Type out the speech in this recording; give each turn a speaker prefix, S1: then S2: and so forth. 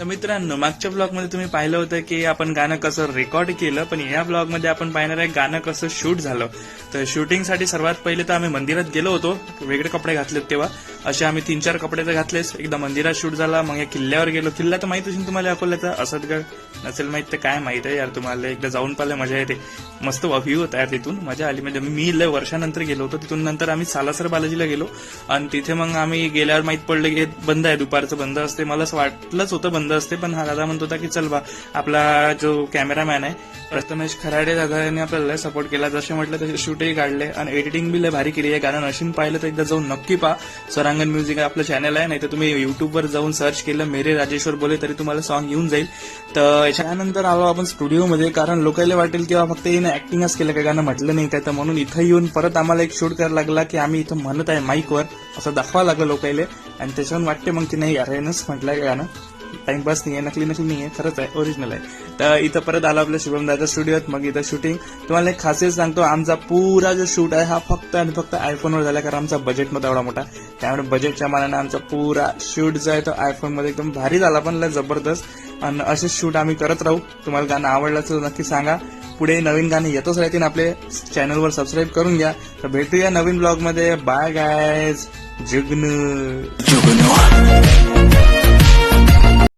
S1: तर मित्रांनो मागच्या ब्लॉगमध्ये तुम्ही पाहिलं होतं की आपण गाणं कसं रेकॉर्ड केलं पण या ब्लॉगमध्ये आपण पाहणार आहे गाणं कसं शूट झालं. तर शूटिंगसाठी सर्वात पहिले तर आम्ही मंदिरात गेलो होतो वेगळे कपडे घातलेत तेव्हा. असे आम्ही तीन चार कपडे तर घातलेच. एकदा मंदिरात शूट झाला मग या किल्ल्यावर गेलो. किल्ला तर माहीत असेल तुम्हाला अकोल्याचा असदगड. नसेल माहीत तर काय माहीत आहे यार तुम्हाला. एकदा जाऊन पाहिलं मजा येते. मस्त व्ह्यू होता यार तिथून. मजा आली. म्हणजे मी लय वर्षानंतर गेलो होतो. तिथून नंतर आम्ही सालासर बालाजीला गेलो. आणि तिथे मग आम्ही गेल्यावर माहीत पडलं की बंद आहे. दुपारचं बंद असते. मला असं वाटलंच होतं बंद असते. पण हा दादा म्हणत होता की चल बा आपला जो कॅमेरामॅन आहे प्रथमेश खराडे दादाने आपल्याला सपोर्ट केला. जसे म्हटलं तसे शूटही काढले. आणि एडिटिंग बी लय भारी केली आहे. गाणं नशीन पाहिलं तर एकदा जाऊन नक्की पहा. सरांगण म्युझिक आपलं चॅनल आहे. नाही तर तुम्ही युट्यूबवर जाऊन सर्च केलं मेरे राजेश्वर बोले तरी तुम्हाला सॉन्ग येऊन जाईल. तर याच्यानंतर आलो आपण स्टुडिओमध्ये कारण लोकांना वाटेल किंवा फक्त येणं ऍक्टिंगच केलं. काय गाणं म्हटलं नाही काय? तर म्हणून इथं येऊन परत आम्हाला एक शूट करायला लागला की आम्ही इथं म्हणत आहे माईकवर असं दाखवा लागलं लोकांना आणि त्याच्यावरून वाटते मग की नाही अरेनच म्हटलंय गाणं? टाइमपास नाही आहे नकली नकली नाही आहे खरंच आहे ओरिजिनल आहे. तर इथं परत आलो आपल्या शुभम दादा स्टुडिओत मग इथं शूटिंग तुम्हाला एक खासियत सांगतो आमचा पुरा जो शूट आहे हा फक्त आणि फक्त आयफोनवर झाला कारण आमचा बजेट एवढा मोठा. त्यामुळे बजेटच्या मानाने आमचा पुरा शूट जो आहे तो आयफोनमध्ये एकदम भारी झाला पण लय जबरदस्त. आणि असे शूट आम्ही करत राहू. तुम्हाला गाणं आवडलं तर नक्की सांगा. पुढे नवीन गाणे येतच राहतील आपले. चॅनलवर सबस्क्राईब करून घ्या. तर भेटूया नवीन ब्लॉगमध्ये बाय गायज जुग्न.
S2: जुगनू.